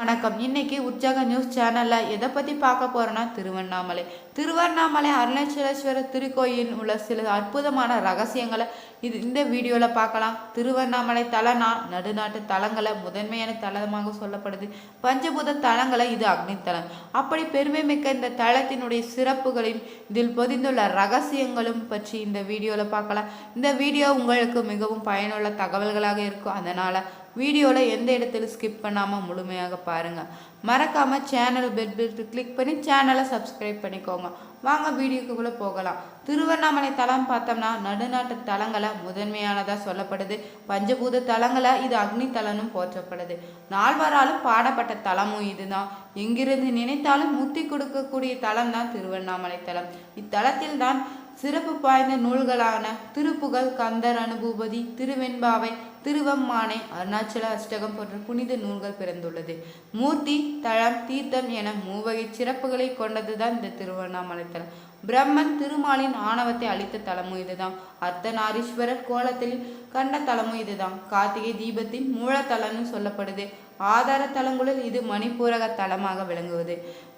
வணக்கம். இன்னைக்கு உற்சாக நியூஸ் சேனல்ல எதை பத்தி பார்க்க போறோம்னா திருவண்ணாமலை. திருவண்ணாமலை அருணாச்சலேஸ்வரர் திருக்கோயில் உள்ள சில அற்புதமான ரகசியங்களை இது இந்த வீடியோல பார்க்கலாம். திருவண்ணாமலை தலனா நடுநாட்டு தலங்களை முதன்மையான தலமாக சொல்லப்படுது. பஞ்சபூத தலங்களை இது அக்னி தலம். அப்படி பெருமை மிக்க இந்த தலத்தினுடைய சிறப்புகளையும் இதில் பொதிந்துள்ள ரகசியங்களும் பற்றி இந்த வீடியோல பார்க்கலாம். இந்த வீடியோ உங்களுக்கு மிகவும் பயனுள்ள தகவல்களாக இருக்கும். அதனால வீடியோவில் எந்த இடத்துல ஸ்கிப் பண்ணாமல் முழுமையாக பாருங்கள் மறக்காமல் சேனல் பெல் பெல் கிளிக் பண்ணி சேனலை சப்ஸ்கிரைப் பண்ணிக்கோங்க. வாங்க வீடியோக்குள்ளே போகலாம். திருவண்ணாமலை தலம் பார்த்தோம்னா நடுநாட்டு தலங்களை முதன்மையானதாக சொல்லப்படுது. பஞ்சபூத தலங்களை இது அக்னி தலனும் போற்றப்படுது. நால்வராலும் பாடப்பட்ட தலமும் இதுதான். எங்கிருந்து நினைத்தாலும் முத்தி கொடுக்கக்கூடிய தலம் தான் திருவண்ணாமலை தலம். இத்தலத்தில் தான் சிறப்பு வாய்ந்த நூல்களான திருப்புகழ் கந்தர் அனுபூபதி திருவெண்பாவை திருவம்மானை அருணாச்சல அஷ்டகம் போன்ற புனித நூல்கள் பிறந்துள்ளது. மூர்த்தி தளம் தீர்த்தம் என மூவகை சிறப்புகளை கொண்டதுதான் இந்த திருவண்ணாமலை தலம் பிரம்மன் திருமாலின் ஆணவத்தை அளித்த தலமும் இதுதான். அர்த்தநாரீஸ்வரர் கோலத்தில் கண்ட தலமும் இதுதான். கார்த்திகை தீபத்தின் மூலத்தலம்னு சொல்லப்படுது. ஆதார தலங்களில் இது மணிப்பூரக தலமாக விளங்குவது.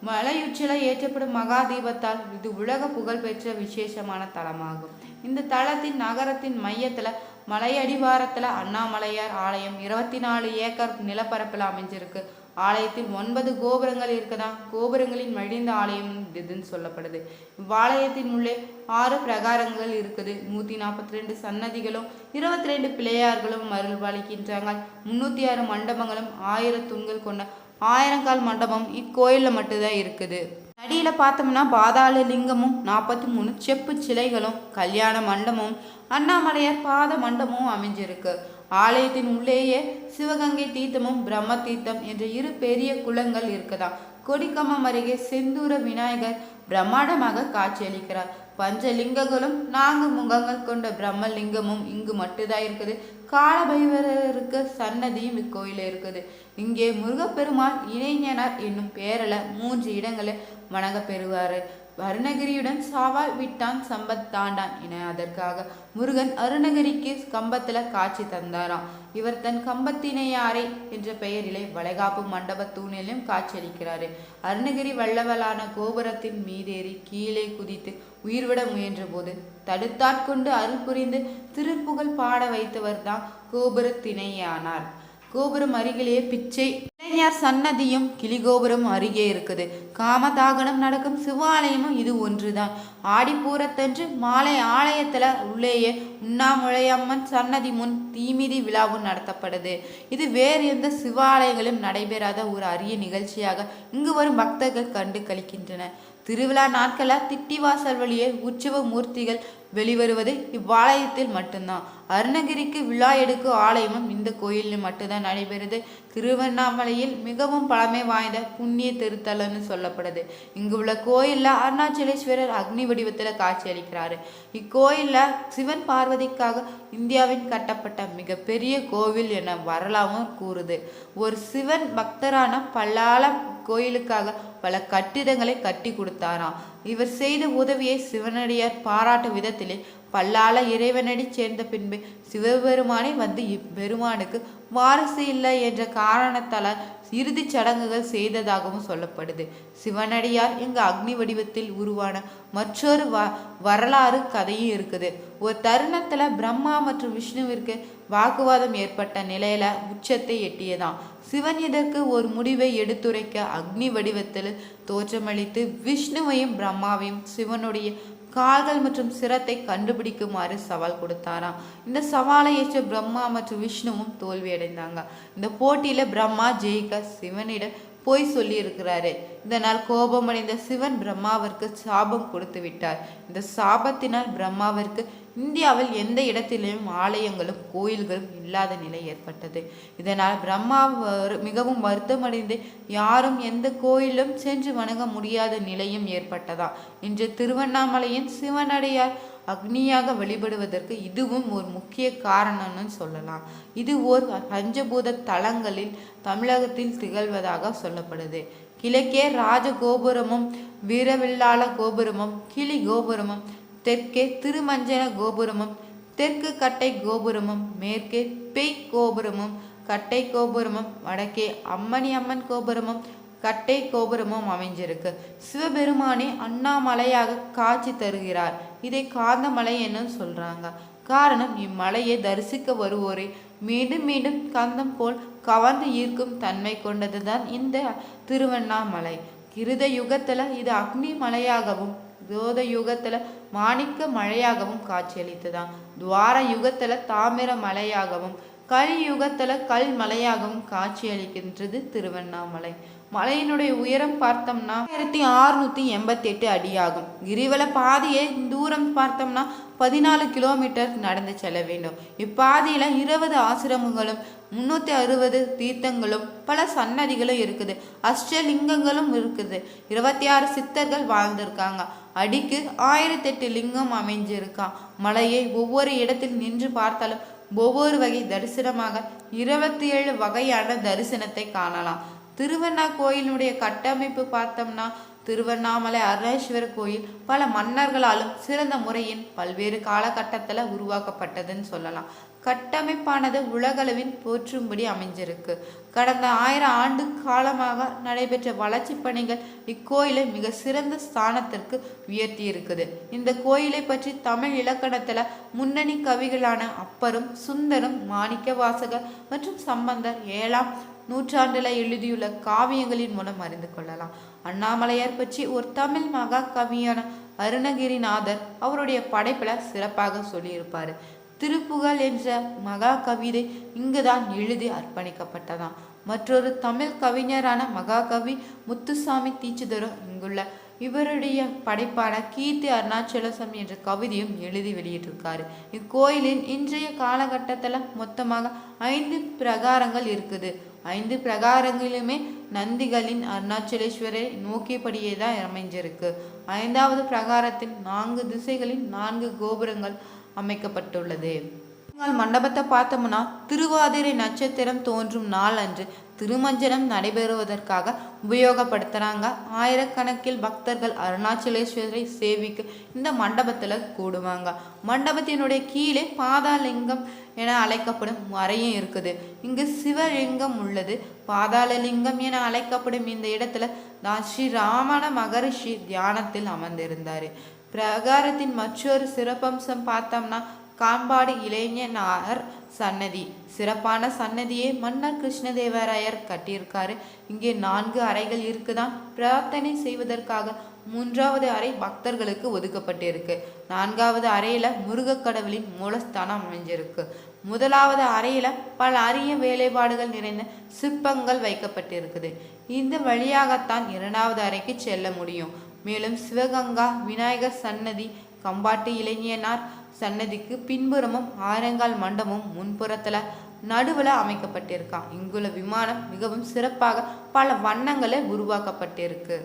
மலையுச்சில ஏற்றப்படும் மகா தீபத்தால் இது உலக புகழ்பெற்ற விசேஷமான தலமாகும். இந்த தலத்தின் நகரத்தின் மையத்தில் மலையடிவாரத்தில் அண்ணாமலையார் ஆலயம் இருபத்தி நாலு ஏக்கர் நிலப்பரப்பில் அமைஞ்சிருக்கு. ஆலயத்தில் ஒன்பது கோபுரங்கள் இருக்குதான் கோபுரங்களின் மடிந்த ஆலயம் இதுன்னு சொல்லப்படுது. இவ்வாலயத்தின் உள்ளே ஆறு பிரகாரங்கள் இருக்குது. நூற்றி நாற்பத்தி ரெண்டு சன்னதிகளும் இருபத்தி ரெண்டு பிள்ளையார்களும் அருள்பாலிக்கின்றாங்க. முந்நூற்றி ஆறு மண்டபங்களும் ஆயிரம் தூண்கள் கொண்ட ஆயிரங்கால் மண்டபம் இக்கோயிலில் மட்டும்தான் இருக்குது. அடியில் பார்த்தோம்னா பாதாள லிங்கமும் நாற்பத்தி மூணு செப்பு சிலைகளும் கல்யாண மண்டபமும் அண்ணாமலையார் பாத மண்டபமும் அமைஞ்சிருக்கு. ஆலயத்தின் உள்ளேயே சிவகங்கை தீர்த்தமும் பிரம்ம தீர்த்தம் என்ற இரு பெரிய குளங்கள் இருக்குதாம் கொடிக்கம்பம் அருகே செந்தூர விநாயகர் பிரம்மாண்டமாக காட்சியளிக்கிறார். பஞ்சலிங்கங்களும் நான்கு முகங்கள் கொண்ட பிரம்மலிங்கமும் இங்கு மட்டும்தான் இருக்குது? காலபைவரருக்கு சன்னதியும் இக்கோயில இருக்குது. இங்கே முருகப்பெருமாள் இளைஞனார் என்னும் பேரல மூன்று இடங்களில் வணங்க பெறுவாரு. அருணகிரியுடன் சாவால் விட்டான் சம்பத் தாண்டான் என அதற்காக முருகன் அருணகிரிக்கு கம்பத்தில் காட்சி தந்தாராம். இவர் தன் கம்பத்தினையாரை என்ற பெயரிலே வளைகாப்பு மண்டப தூணிலும் காட்சியளிக்கிறாரு. அருணகிரி வல்லவலான கோபுரத்தின் மீதேறி கீழே குதித்து உயிர்விட முயன்ற போது தடுத்தாட்கொண்டு அருள் புரிந்து திருப்புகழ் பாட வைத்தவர் தான் கோபுரத்தினையானார். கோபுரம் அருகிலேயே பிச்சை. இளைஞர் சன்னதியும் கிளிகோபுரம் அருகே இருக்குது. காமதாகனம் நடக்கும் சிவாலயமும் இது ஒன்றுதான். ஆடிப்பூரத்தன்று மாலை ஆலயத்தில் உள்ளேயே உண்ணாமுழையம்மன் சன்னதி முன் தீமிதி விழாவும் நடத்தப்படுது. இது வேறு எந்த சிவாலயங்களும் நடைபெறாத ஒரு அரிய நிகழ்ச்சியாக இங்கு வரும் பக்தர்கள் கண்டு கழிக்கின்றனர் திருவிழா நாட்களில் திட்டிவாசல் வழியே உற்சவ மூர்த்திகள் வெளிவருவது இவ்வாலயத்தில் மட்டும்தான். அருணகிரிக்கு விழா எடுக்கும் ஆலயமும் இந்த கோயிலில் மட்டும்தான் நடைபெறுது. திருவண்ணாமலையில் மிகவும் பழமை வாய்ந்த புண்ணிய திருத்தலம்னு சொல்லப்படுது. இங்கு உள்ள கோயிலில் அருணாச்சலேஸ்வரர் அக்னி வடிவத்தில் காட்சியளிக்கிறாரு இக்கோயிலில் சிவன் பார்வதிக்காக இந்தியாவின் கட்டப்பட்ட மிகப்பெரிய கோவில் என வரலாமும் கூறுது. ஒரு சிவன் பக்தரான பல்லாலம் கோயிலுக்காக பல கட்டிடங்களை கட்டி கொடுத்தாராம். இவர் செய்த உதவியை சிவனடியார் பாராட்டும் விதத்திலே பல்லால இறைவனடி சேர்ந்த பின்பு சிவபெருமானே வந்து இப்பெருமானுக்கு வாரிசு இல்லை என்ற காரணத்தால் இறுதிச் சடங்குகள் செய்ததாகவும் சொல்லப்படுது. சிவனடியார் இங்கு அக்னி வடிவத்தில் உருவான மற்றொரு வ வரலாறு கதையும் இருக்குது. ஒரு தருணத்துல பிரம்மா மற்றும் விஷ்ணுவிற்கு வாக்குவாதம் ஏற்பட்ட நிலையில உச்சத்தை எட்டியதாம். சிவன் இதற்கு ஒரு முடிவை எடுத்துரைக்க அக்னி வடிவத்தில் தோற்றமளித்து விஷ்ணுவையும் பிரம்மாவையும் சிவனுடைய கால்கள் மற்றும் சிரத்தை கண்டுபிடிக்குமாறு சவால் கொடுத்தாராம். இந்த சவாலை ஏற்ற பிரம்மா மற்றும் விஷ்ணுவும் தோல்வியடைந்தாங்க. இந்த போட்டியில பிரம்மா ஜெயிக்க சிவனிடம் பொய் சொல்லி இருக்கிறாரு இதனால் கோபமடைந்த சிவன் பிரம்மாவிற்கு சாபம் கொடுத்து விட்டார். இந்த சாபத்தினால் பிரம்மாவிற்கு இந்தியாவில் எந்த இடத்திலும் ஆலயங்களும் கோயில்களும் இல்லாத நிலை ஏற்பட்டது. இதனால் பிரம்மா மிகவும் வருத்தமடைந்து யாரும் எந்த கோயிலும் சென்று வணங்க முடியாத நிலையும் ஏற்பட்டதா? இன்று திருவண்ணாமலையின் சிவனடையார் அக்னியாக வழிபடுவதற்கு இதுவும் ஒரு முக்கிய காரணம்னு சொல்லலாம். இது ஓர் பஞ்சபூத தலங்களில் தமிழகத்தில் திகழ்வதாக சொல்லப்படுது. கிழக்கே ராஜ கோபுரமும் வீரவில்லாள கோபுரமும் கிளி கோபுரமும் தெற்கே திருமஞ்சன கோபுரமும் தெற்கு கட்டை கோபுரமும் மேற்கே பெய் கோபுரமும் கட்டை கோபுரமும் வடக்கே அம்மணி அம்மன் கோபுரமும் கட்டை கோபுரமும் அமைஞ்சிருக்கு. சிவபெருமானே அண்ணாமலையாக காட்சி தருகிறார். இதை காந்தமலை என்னும் சொல்றாங்க. காரணம் இம்மலையை தரிசிக்க வருவோரை. மீண்டும் மீண்டும் கந்தம் போல் கவர்ந்து ஈர்க்கும் தன்மை கொண்டதுதான் இந்த திருவண்ணாமலை. கிருத யுகத்துல இது அக்னி மலையாகவும் யோத யுகத்துல மாணிக்க மழையாகவும் காட்சியளித்ததாம். துவார யுகத்துல தாமிர மலையாகவும் கலி யுகத்துல கல் மலையாகவும் காட்சியளிக்கின்றது திருவண்ணாமலை. மலையினுடைய உயரம் பார்த்தோம்னா ஆயிரத்தி அறுநூத்தி எண்பத்தி எட்டு அடியாகும். கிரிவல பாதையை தூரம் பார்த்தோம்னா பதினாலு கிலோமீட்டர் நடந்து செல்ல வேண்டும். இப்பாதையில இருபது ஆசிரமங்களும் முன்னூத்தி அறுபது தீர்த்தங்களும் பல சன்னதிகளும் இருக்குது. அஷ்டலிங்கங்களும் இருக்குது. இருபத்தி ஆறு சித்தர்கள் வாழ்ந்திருக்காங்க. அடிக்கு ஆயிரத்தெட்டு லிங்கம் அமைஞ்சிருக்கான் மலையை ஒவ்வொரு இடத்தில் நின்று பார்த்தாலும் ஒவ்வொரு வகை தரிசனமாக இருபத்தி ஏழு வகையான தரிசனத்தை காணலாம். திருவண்ணா கோயிலுடைய கட்டமைப்பு பார்த்தோம்னா திருவண்ணாமலை அருணேஸ்வரர் கோயில் பல மன்னர்களாலும் சிறந்த முறையின் பல்வேறு காலகட்டத்தில் உருவாக்கப்பட்டதுன்னு சொல்லலாம். கட்டமைப்பானது உலகளவில் போற்றும்படி அமைஞ்சிருக்கு. கடந்த ஆயிரம் ஆண்டு காலமாக நடைபெற்ற வளர்ச்சி பணிகள் இக்கோயிலை மிக சிறந்த ஸ்தானத்திற்கு உயர்த்தி இருக்குது இந்த கோயிலை பற்றி தமிழ் இலக்கணத்துல முன்னணி கவிகளான அப்பரும் சுந்தரும் மாணிக்க வாசகர் மற்றும் சம்பந்தர் ஏழாம் நூற்றாண்டில் எழுதியுள்ள காவியங்களின் மூலம் அறிந்து கொள்ளலாம். அண்ணாமலையார் பற்றி ஒரு தமிழ் மகா கவியான அருணகிரிநாதர் அவருடைய படைப்பில் சிறப்பாக சொல்லியிருப்பார். திருப்புகழ் என்ற மகா கவிதை இங்குதான் எழுதி அர்ப்பணிக்கப்பட்டதாம். மற்றொரு தமிழ் கவிஞரான மகாகவி முத்துசாமி தீட்சிதரும் இங்குள்ள இவருடைய படைப்பான கீர்த்தி அருணாச்சலசம் என்ற கவிதையும் எழுதி வெளியிட்டிருக்காரு. இக்கோயிலின் இன்றைய காலகட்டத்தில் மொத்தமாக ஐந்து பிரகாரங்கள் இருக்குது. ஐந்து பிரகாரங்களிலுமே நந்திகளின் அருணாச்சலேஸ்வரை நோக்கியபடியே தான் அமைஞ்சிருக்கு. ஐந்தாவது பிரகாரத்தில் நான்கு திசைகளில் நான்கு கோபுரங்கள் அமைக்கப்பட்டுள்ளது. நீங்கள் மண்டபத்தை பார்த்தோம்னா திருவாதிரை நட்சத்திரம் தோன்றும் நாள் அன்று திருமஞ்சனம் நடைபெறுவதற்காக உபயோகப்படுத்துகிறாங்க ஆயிரக்கணக்கில் பக்தர்கள் அருணாச்சலேஸ்வரரை சேவிக்க இந்த மண்டபத்தில் கூடுவாங்க. மண்டபத்தினுடைய கீழே பாதாலிங்கம் என அழைக்கப்படும் மறையும் இருக்குது. இங்கு சிவலிங்கம் உள்ளது. பாதாளலிங்கம் என அழைக்கப்படும் இந்த இடத்துல தான் ஸ்ரீ ராமண மகரிஷி தியானத்தில் அமர்ந்திருந்தார். பிரகாரத்தின் மற்றொரு சிறப்பம்சம் பார்த்தோம்னா காம்பாடு இளைஞனார் சன்னதி. சிறப்பான சன்னதியை மன்னர் கிருஷ்ணதேவராயர் கட்டியிருக்காரு. இங்கே நான்கு அறைகள் இருக்குதான் பிரார்த்தனை செய்வதற்காக மூன்றாவது அறை பக்தர்களுக்கு ஒதுக்கப்பட்டிருக்கு. நான்காவது அறையில முருகக்கடவுளின் மூலஸ்தானம் அமைஞ்சிருக்கு. முதலாவது அறையில பல அரிய வேலைப்பாடுகள் நிறைந்த சிற்பங்கள் வைக்கப்பட்டிருக்குது. இந்த வழியாகத்தான் இரண்டாவது அறைக்கு செல்ல முடியும். மேலும் சிவகங்கா விநாயகர் சன்னதி கம்பாட்டு இளைஞனார் சன்னதிக்கு பின்புறமும் ஆரங்கால் மண்டபமும் முன்புறத்துல நடுவுல அமைக்கப்பட்டிருக்கான் இங்குள்ள விமானம் மிகவும் சிறப்பாக பல வண்ணங்களில் உருவாக்கப்பட்டிருக்கு.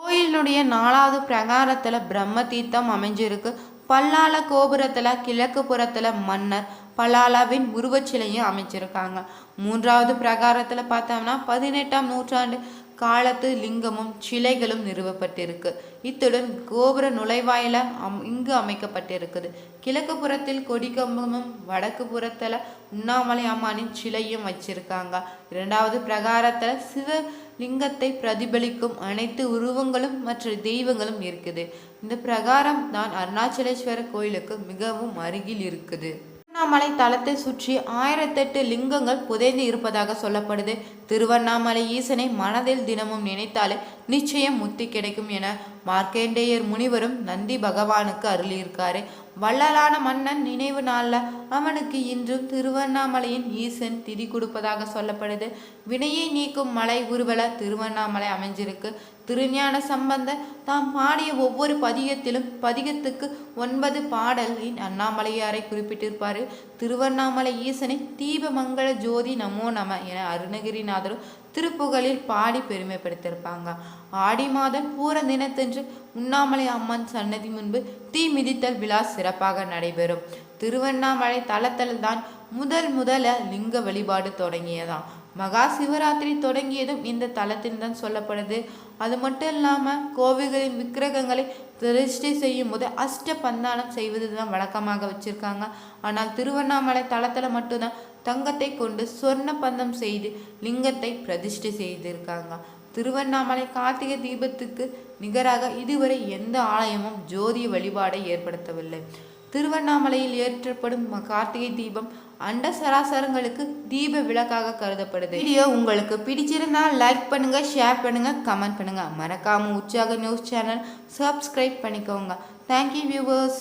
கோயிலினுடைய நாலாவது பிரகாரத்துல பிரம்ம தீர்த்தம் அமைஞ்சிருக்கு. பல்லால கோபுரத்துல கிழக்கு புறத்துல மன்னர் பல்லாலாவின் உருவச்சிலையும் அமைச்சிருக்காங்க. மூன்றாவது பிரகாரத்துல பார்த்தோம்னா பதினெட்டாம் நூற்றாண்டு காலத்து லிங்கமும் சிலைகளும் நிறுவப்பட்டிருக்கு. இத்துடன் கோபுர நுழைவாயில அம் இங்கு அமைக்கப்பட்டிருக்குது. கிழக்கு புறத்தில் கொடிக்கம்பமும் வடக்கு புறத்துல உண்ணாமலை அம்மானின் சிலையும் வச்சிருக்காங்க. இரண்டாவது பிரகாரத்துல சிவலிங்கத்தை பிரதிபலிக்கும் அனைத்து உருவங்களும் மற்ற தெய்வங்களும் இருக்குது. இந்த பிரகாரம் தான் அருணாச்சலேஸ்வரர் கோயிலுக்கு மிகவும் அருகில் இருக்குது. திருவண்ணாமலை தலத்தை சுற்றி ஆயிரத்தெட்டு லிங்கங்கள் புதைந்து இருப்பதாக சொல்லப்படுது. திருவண்ணாமலை ஈசனை மனதில் தினமும் நினைத்தாலே நிச்சயம் முத்தி கிடைக்கும் என மார்க்கேண்டேயர் முனிவரும் நந்தி பகவானுக்கு அருளியிருக்காரு. வள்ளலான மன்னன் நினைவு நாளில் அவனுக்கு இன்றும் திருவண்ணாமலையின் ஈசன் திதி கொடுப்பதாக சொல்லப்படுது. வினையை நீக்கும் மலை உருவல திருவண்ணாமலை அமைஞ்சிருக்கு. திருஞான சம்பந்த தாம் பாடிய ஒவ்வொரு பதிகத்திலும் பதிகத்துக்கு ஒன்பது பாடலின் அண்ணாமலையாரை குறிப்பிட்டிருப்பாரு. திருவண்ணாமலை ஈசனை தீபமங்கள ஜோதி நமோ நம என அருணகிரிநாதரும் திருப்புகழில் பாடி பெருமைப்படுத்தியிருப்பாங்க. ஆடி மாதம் பூர தினத்தன்று உண்ணாமலை அம்மன் சன்னதி முன்பு தீ மிதித்தல் விழா சிறப்பாக நடைபெறும். திருவண்ணாமலை தளத்தில் தான் முதல் முதல லிங்க வழிபாடு தொடங்கியதாம். மகா சிவராத்திரி தொடங்கியதும் இந்த தளத்தில் தான் சொல்லப்படுது. அது மட்டும் இல்லாமல் கோவில்களின் விக்கிரகங்களை திருஷ்டி செய்யும் போது அஷ்ட பந்தானம் செய்வது தான் வழக்கமாக வச்சுருக்காங்க. ஆனால் திருவண்ணாமலை தளத்தில் மட்டும்தான் தங்கத்தை கொண்டு சொர்ண பந்தம் செய்து லிங்கத்தை பிரதிஷ்டை செய்திருக்காங்க. திருவண்ணாமலை கார்த்திகை தீபத்துக்கு நிகராக இதுவரை எந்த ஆலயமும் ஜோதி வழிபாடை ஏற்படுத்தவில்லை. திருவண்ணாமலையில் ஏற்றப்படும் கார்த்திகை தீபம் அண்ட சராசரங்களுக்கு தீப விளக்காக கருதப்படுது. வீடியோ உங்களுக்கு பிடிச்சிருந்தா லைக் பண்ணுங்க ஷேர் பண்ணுங்க கமெண்ட் பண்ணுங்க. மறக்காம உற்சாக நியூஸ் சேனல் சப்ஸ்கிரைப் பண்ணிக்கோங்க. Thank you viewers